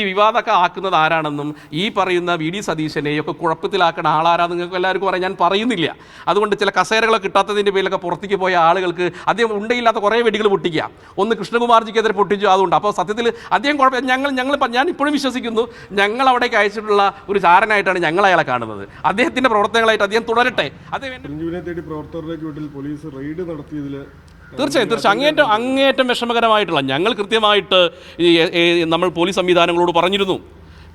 ഈ വിവാദമൊക്കെ ആക്കുന്നത് ആരാണെന്നും ഈ പറയുന്ന വി ഡി സതീശനെയൊക്കെ കുഴപ്പത്തിലാക്കുന്ന ആളാരാന്ന് നിങ്ങൾക്ക് എല്ലാവർക്കും പറയാൻ ഞാൻ പറയുന്നില്ല. അതുകൊണ്ട് ചില കസേരകളൊക്കെ കിട്ടാത്തതിന്റെ പേരിലൊക്കെ പുറത്തേക്ക് പോയ ആളുകൾക്ക് അദ്ദേഹം ഉണ്ടയില്ലാത്ത കുറേ വെടികൾ പൊട്ടിക്കുക ഒന്ന് കൃഷ്ണകുമാർജിക്കെതിരെ പൊട്ടിച്ചു അതുകൊണ്ട്. അപ്പോൾ സത്യത്തിൽ അദ്ദേഹം കുഴപ്പം ഞങ്ങൾ ഞങ്ങൾ ഞാൻ ഇപ്പോഴും വിശ്വസിക്കുന്നു ഞങ്ങൾ അവിടേക്ക് അയച്ചിട്ടുള്ള ഒരു ചാരനായിട്ടാണ് ഞങ്ങൾ അയാളെ കാണുന്നത്. അദ്ദേഹത്തിന്റെ പ്രവർത്തനങ്ങളായിട്ട് അദ്ദേഹം തുടരട്ടെ. അദ്ദേഹം പ്രവർത്തകരുടെ വീട്ടിൽ പോലീസ് റെയ്ഡ് നടത്തിയതിൽ തീർച്ചയായും തീർച്ചയായും. അങ്ങേറ്റം അങ്ങേറ്റം വിഷമകരമായിട്ടുള്ള ഞങ്ങൾ കൃത്യമായിട്ട് നമ്മൾ പോലീസ് സംവിധാനങ്ങളോട് പറഞ്ഞിരുന്നു.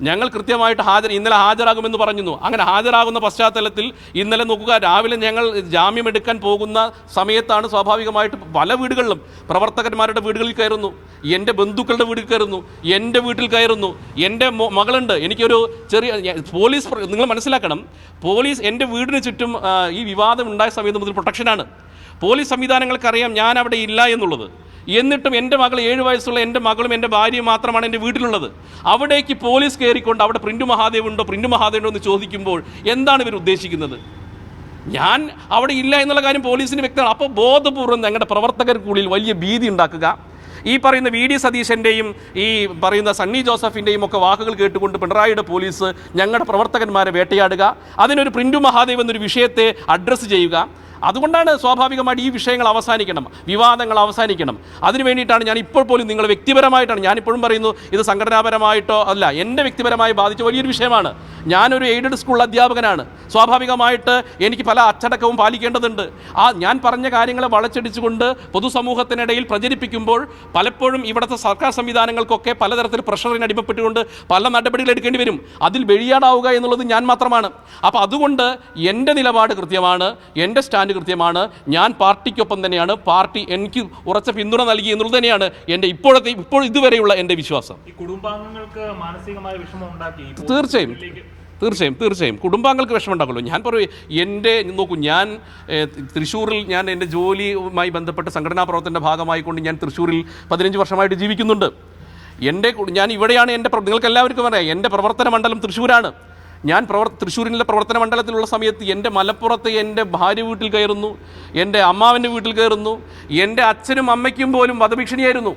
ഞങ്ങൾ കൃത്യമായിട്ട് ഹാജർ ഇന്നലെ ഹാജരാകുമെന്ന് പറഞ്ഞിരുന്നു. അങ്ങനെ ഹാജരാകുന്ന പശ്ചാത്തലത്തിൽ ഇന്നലെ നോക്കുക രാവിലെ ഞങ്ങൾ ജാമ്യമെടുക്കാൻ പോകുന്ന സമയത്താണ് സ്വാഭാവികമായിട്ട് പല വീടുകളിലും പ്രവർത്തകന്മാരുടെ വീടുകളിൽ കയറുന്നു. എന്റെ ബന്ധുക്കളുടെ വീട്ടിൽ കയറുന്നു. എന്റെ വീട്ടിൽ കയറുന്നു. എന്റെ മകളുണ്ട്. എനിക്കൊരു ചെറിയ പോലീസ് നിങ്ങൾ മനസ്സിലാക്കണം. പോലീസ് എന്റെ വീടിന് ചുറ്റും ഈ വിവാദം ഉണ്ടായ സമയത്ത് മുതൽ പ്രൊട്ടക്ഷനാണ്. പോലീസ് സംവിധാനങ്ങൾക്കറിയാം ഞാൻ അവിടെ ഇല്ല എന്നുള്ളത്. എന്നിട്ടും എന്റെ മകൾ ഏഴ് വയസ്സുള്ള എന്റെ മകളും എന്റെ ഭാര്യയും മാത്രമാണ് എന്റെ വീട്ടിലുള്ളത്. അവിടേക്ക് പോലീസ് കയറിക്കൊണ്ട് അവിടെ പ്രിന്റ് മഹാദേവ് ഉണ്ടോ പ്രിന്റ് മഹാദേവ് ഉണ്ടോ എന്ന് ചോദിക്കുമ്പോൾ എന്താണ് ഇവർ ഉദ്ദേശിക്കുന്നത്? ഞാൻ അവിടെ ഇല്ല എന്നുള്ള കാര്യം പോലീസിന് വ്യക്തമാണ്. അപ്പോൾ ബോധപൂർവം ഞങ്ങളുടെ പ്രവർത്തകർക്കുള്ളിൽ വലിയ ഭീതി ഉണ്ടാക്കുക. ഈ പറയുന്ന വി ഡി സതീശന്റെയും ഈ പറയുന്ന സണ്ണി ജോസഫിന്റെയും ഒക്കെ വാക്കുകൾ കേട്ടുകൊണ്ട് പിണറായിയുടെ പോലീസ് ഞങ്ങളുടെ പ്രവർത്തകന്മാരെ വേട്ടയാടുക. അതിനൊരു പ്രിന്റു മഹാദേവ് എന്നൊരു വിഷയത്തെ അഡ്രസ്സ് ചെയ്യുക. അതുകൊണ്ടാണ് സ്വാഭാവികമായിട്ട് ഈ വിഷയങ്ങൾ അവസാനിക്കണം വിവാദങ്ങൾ അവസാനിക്കണം. അതിനു വേണ്ടിയിട്ടാണ് ഞാൻ ഇപ്പോൾ പോലും നിങ്ങൾ വ്യക്തിപരമായിട്ടാണ് ഞാനിപ്പോഴും പറയുന്നു ഇത് സംഘടനാപരമായിട്ടോ അല്ല എന്റെ വ്യക്തിപരമായി ബാധിച്ച വലിയൊരു വിഷയമാണ്. ഞാനൊരു എയ്ഡഡ് സ്കൂൾ അധ്യാപകനാണ്. സ്വാഭാവികമായിട്ട് എനിക്ക് പല അച്ചടക്കവും പാലിക്കേണ്ടതുണ്ട്. ആ ഞാൻ പറഞ്ഞ കാര്യങ്ങളെ വളച്ചടിച്ചുകൊണ്ട് പൊതുസമൂഹത്തിനിടയിൽ പ്രചരിപ്പിക്കുമ്പോൾ പലപ്പോഴും ഇവിടുത്തെ സർക്കാർ സംവിധാനങ്ങൾക്കൊക്കെ പലതരത്തിൽ പ്രഷറിന് അടിമപ്പെട്ടുകൊണ്ട് പല നടപടികൾ എടുക്കേണ്ടി വരും. അതിൽ വെളിയാടാവുക എന്നുള്ളത് ഞാൻ മാത്രമാണ്. അപ്പോൾ അതുകൊണ്ട് എന്റെ നിലപാട് കൃത്യമാണ്. എന്റെ സ്റ്റാൻഡ് കൃത്യമാണ്. ഞാൻ പാർട്ടിക്കൊപ്പം തന്നെയാണ്. പാർട്ടി എനിക്ക് ഉറച്ച പിന്തുണ നൽകി എന്നുള്ളത് തന്നെയാണ് എന്റെ ഇപ്പോഴത്തെ ഇപ്പോൾ ഇതുവരെയുള്ള എന്റെ വിശ്വാസം. കുടുംബാംഗങ്ങൾക്ക് മാനസികമായ വിഷമം ഉണ്ടാക്കി തീർച്ചയായും. തീർച്ചയായും തീർച്ചയായും. കുടുംബാംഗങ്ങൾക്ക് വിഷമം ഉണ്ടാക്കുമല്ലോ ഞാൻ പറയും എന്റെ നോക്കൂ ഞാൻ തൃശ്ശൂരിൽ ഞാൻ എന്റെ ജോലിയുമായി ബന്ധപ്പെട്ട സംഘടനാ പ്രവർത്തനത്തിന്റെ ഭാഗമായിക്കൊണ്ട് ഞാൻ തൃശ്ശൂരിൽ പതിനഞ്ച് വർഷമായിട്ട് ജീവിക്കുന്നുണ്ട്. എന്റെ ഞാൻ ഇവിടെയാണ് എന്റെ നിങ്ങൾക്ക് എല്ലാവർക്കും പറയാം എന്റെ പ്രവർത്തന മണ്ഡലം തൃശ്ശൂരാണ്. ഞാൻ പ്രവർ തൃശ്ശൂരിലെ പ്രവർത്തന മണ്ഡലത്തിലുള്ള സമയത്ത് എന്റെ മലപ്പുറത്ത് എന്റെ ഭാര്യ വീട്ടിൽ കയറുന്നു എന്റെ അമ്മാവന്റെ വീട്ടിൽ കയറുന്നു എന്റെ അച്ഛനും അമ്മയ്ക്കും പോലും വധഭീഷണിയായിരുന്നു.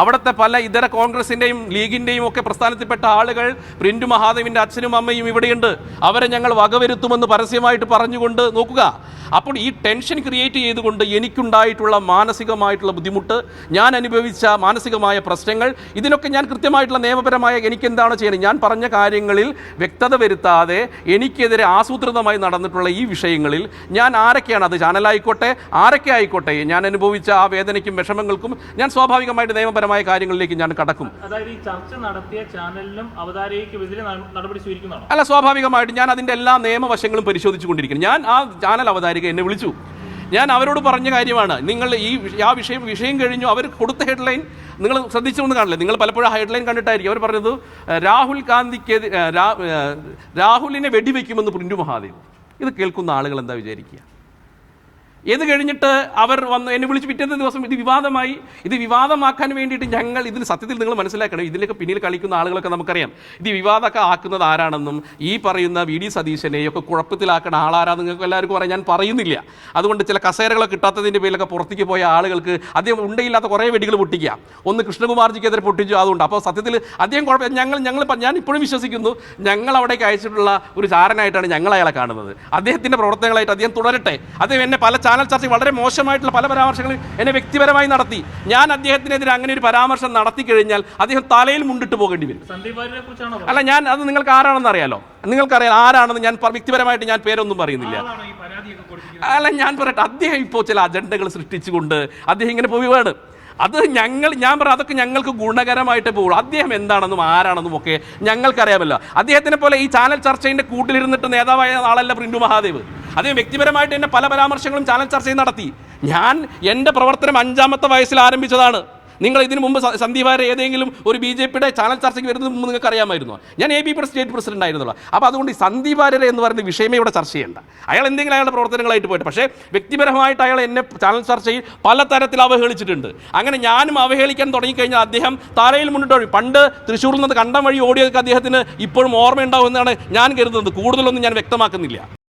അവിടുത്തെ പല ഇതര കോൺഗ്രസിന്റെയും ലീഗിന്റെയും ഒക്കെ പ്രസ്ഥാനത്തിൽപ്പെട്ട ആളുകൾ പ്രിന്റു മഹാദേവിന്റെ അച്ഛനും അമ്മയും ഇവിടെയുണ്ട്. അവരെ ഞങ്ങൾ വകവരുത്തുമെന്ന് പരസ്യമായിട്ട് പറഞ്ഞുകൊണ്ട് നോക്കുക. അപ്പോൾ ഈ ടെൻഷൻ ക്രിയേറ്റ് ചെയ്തുകൊണ്ട് എനിക്കുണ്ടായിട്ടുള്ള മാനസികമായിട്ടുള്ള ബുദ്ധിമുട്ട് ഞാൻ അനുഭവിച്ച മാനസികമായ പ്രശ്നങ്ങൾ ഇതിനൊക്കെ ഞാൻ കൃത്യമായിട്ടുള്ള നിയമപരമായ എനിക്കെന്താണ് ചെയ്യുന്നത് ഞാൻ പറഞ്ഞ കാര്യങ്ങളിൽ വ്യക്തത വരുത്താതെ എനിക്കെതിരെ ആസൂത്രിതമായി നടന്നിട്ടുള്ള ഈ വിഷയങ്ങളിൽ ഞാൻ ആരൊക്കെയാണ്? അത് ചാനലായിക്കോട്ടെ ആരൊക്കെ ആയിക്കോട്ടെ? ഞാൻ അനുഭവിച്ച ആ വേദനയ്ക്കും വിഷമങ്ങൾക്കും ഞാൻ സ്വാഭാവികമായിട്ട് നിയമപരമായ കാര്യങ്ങളിലേക്ക് ഞാൻ കടക്കും. അല്ല സ്വാഭാവികമായിട്ട് ഞാൻ അതിന്റെ എല്ലാ നിയമവശങ്ങളും പരിശോധിച്ചു കൊണ്ടിരിക്കുന്നു. ഞാൻ ആ ചാനൽ അവതാരിക എന്നെ വിളിച്ചു. ഞാൻ അവരോട് പറഞ്ഞ കാര്യമാണ് നിങ്ങൾ ഈ ആ വിഷയം വിഷയം കഴിഞ്ഞു അവർ കൊടുത്ത ഹെഡ്ലൈൻ നിങ്ങൾ ശ്രദ്ധിച്ചുകൊണ്ട് കാണില്ല? നിങ്ങൾ പലപ്പോഴും ഹെഡ്ലൈൻ കണ്ടിട്ടായിരിക്കും. അവർ പറഞ്ഞത് രാഹുൽ ഗാന്ധിക്ക് രാഹുലിനെ വെടിവെക്കുമെന്ന് പ്രിന്റു മഹാദേവ്. ഇത് കേൾക്കുന്ന ആളുകൾ എന്താ വിചാരിക്കുക? ഇത് കഴിഞ്ഞിട്ട് അവർ വന്ന് എന്നെ വിളിച്ച് പിറ്റേന്ന ദിവസം ഇത് വിവാദമായി. ഇത് വിവാദമാക്കാൻ വേണ്ടിയിട്ട് ഞങ്ങൾ ഇതിന് സത്യത്തിൽ നിങ്ങൾ മനസ്സിലാക്കണം. ഇതിലൊക്കെ പിന്നിൽ കളിക്കുന്ന ആളുകളൊക്കെ നമുക്കറിയാം. ഇത് വിവാദമൊക്കെ ആക്കുന്നത് ആരാണെന്നും ഈ പറയുന്ന വി ഡി സതീശനെയൊക്കെ കുഴപ്പത്തിലാക്കുന്ന ആളാരാ നിങ്ങൾക്ക് എല്ലാവർക്കും പറയാം ഞാൻ പറയുന്നില്ല. അതുകൊണ്ട് ചില കസേരകളൊക്കെ കിട്ടാത്തതിന്റെ പേരിലൊക്കെ പുറത്തേക്ക് പോയ ആളുകൾക്ക് അദ്ദേഹം ഉണ്ടയില്ലാത്ത കുറേ വെടികൾ പൊട്ടിക്കുക. ഒന്ന് കൃഷ്ണകുമാർജിക്കെതിരെ പൊട്ടിച്ചു. അതുകൊണ്ട് അപ്പോൾ സത്യത്തിൽ അദ്ദേഹം കുഴപ്പം ഞങ്ങൾ ഞങ്ങൾ ഞാൻ ഇപ്പോഴും വിശ്വസിക്കുന്നു. ഞങ്ങൾ അവിടേക്ക് അയച്ചിട്ടുള്ള ഒരു ചാരനായിട്ടാണ് ഞങ്ങൾ അയാളെ കാണുന്നത്. അദ്ദേഹത്തിന്റെ പ്രവർത്തനങ്ങളായിട്ട് അദ്ദേഹം തുടരട്ടെ. അദ്ദേഹം എന്നെ പല ചാനൽ ചർച്ച വളരെ മോശമായിട്ടുള്ള പല പരാമർശങ്ങളും എന്നെ വ്യക്തിപരമായി നടത്തി. ഞാൻ അദ്ദേഹത്തിനെതിരെ അങ്ങനെ ഒരു പരാമർശം നടത്തി കഴിഞ്ഞാൽ അദ്ദേഹം തലയിൽ മുണ്ടിട്ട് പോകേണ്ടി വരും. അല്ല ഞാൻ അത് നിങ്ങൾക്ക് ആരാണെന്ന് അറിയാലോ? നിങ്ങൾക്കറിയാം ആരാണെന്ന് ഞാൻ വ്യക്തിപരമായിട്ട് ഞാൻ പേരൊന്നും പറയുന്നില്ല. അല്ല ഞാൻ പറയട്ടെ അദ്ദേഹം ഇപ്പോൾ ചില അജണ്ടകൾ സൃഷ്ടിച്ചുകൊണ്ട് അദ്ദേഹം ഇങ്ങനെ പോവുകയാണ്. അത് ഞങ്ങൾ ഞാൻ പറയാം അതൊക്കെ ഞങ്ങൾക്ക് ഗുണകരമായിട്ട് പോകുള്ളൂ അദ്ദേഹം എന്താണെന്നും ആരാണെന്നും ഒക്കെ ഞങ്ങൾക്കറിയാമല്ലോ. അദ്ദേഹത്തിനെ പോലെ ഈ ചാനൽ ചർച്ചയുടെ കൂട്ടിലിരുന്നിട്ട് നേതാവായ ആളല്ല പ്രിന്റു മഹാദേവ്. അദ്ദേഹം വ്യക്തിപരമായിട്ട് എന്നെ പല പരാമർശങ്ങളും ചാനൽ ചർച്ചയും നടത്തി. ഞാൻ എന്റെ പ്രവർത്തനം അഞ്ചാമത്തെ വയസ്സിൽ ആരംഭിച്ചതാണ്. നിങ്ങൾ ഇതിനു മുമ്പ് സ- സന്ദീപ് വാര്യർ ഏതെങ്കിലും ഒരു ബി ജെ പിയുടെ ചാനൽ ചർച്ചയ്ക്ക് വരുന്നത് മുമ്പ് നിങ്ങൾക്ക് അറിയാമായിരുന്നു? ഞാൻ A B P state president ആയിരുന്നുള്ളൂ. അപ്പോൾ അതുകൊണ്ട് ഈ സന്ദീപ് വാര്യർ എന്ന് പറയുന്ന വിഷയമേ ഇവിടെ ചർച്ച ചെയ്യേണ്ട. അയാൾ എന്തെങ്കിലും അയാളുടെ പ്രവർത്തനങ്ങളായിട്ട് പോയിട്ട്. പക്ഷേ വ്യക്തിപരമായിട്ട് അയാൾ എന്നെ ചാനൽ ചർച്ചയിൽ പലതരത്തിൽ അവഹേളിച്ചിട്ടുണ്ട്. അങ്ങനെ ഞാനും അവഹേളിക്കാൻ തുടങ്ങിക്കഴിഞ്ഞാൽ അദ്ദേഹം തലയിൽ മുന്നിട്ട് വഴി പണ്ട് തൃശ്ശൂരിൽ നിന്ന് കണ്ടം വഴി ഓടിയതൊക്കെ അദ്ദേഹത്തിന് ഇപ്പോഴും ഓർമ്മയുണ്ടാവും എന്നാണ് ഞാൻ കരുതുന്നത്. കൂടുതലൊന്നും ഞാൻ വ്യക്തമാക്കുന്നില്ല.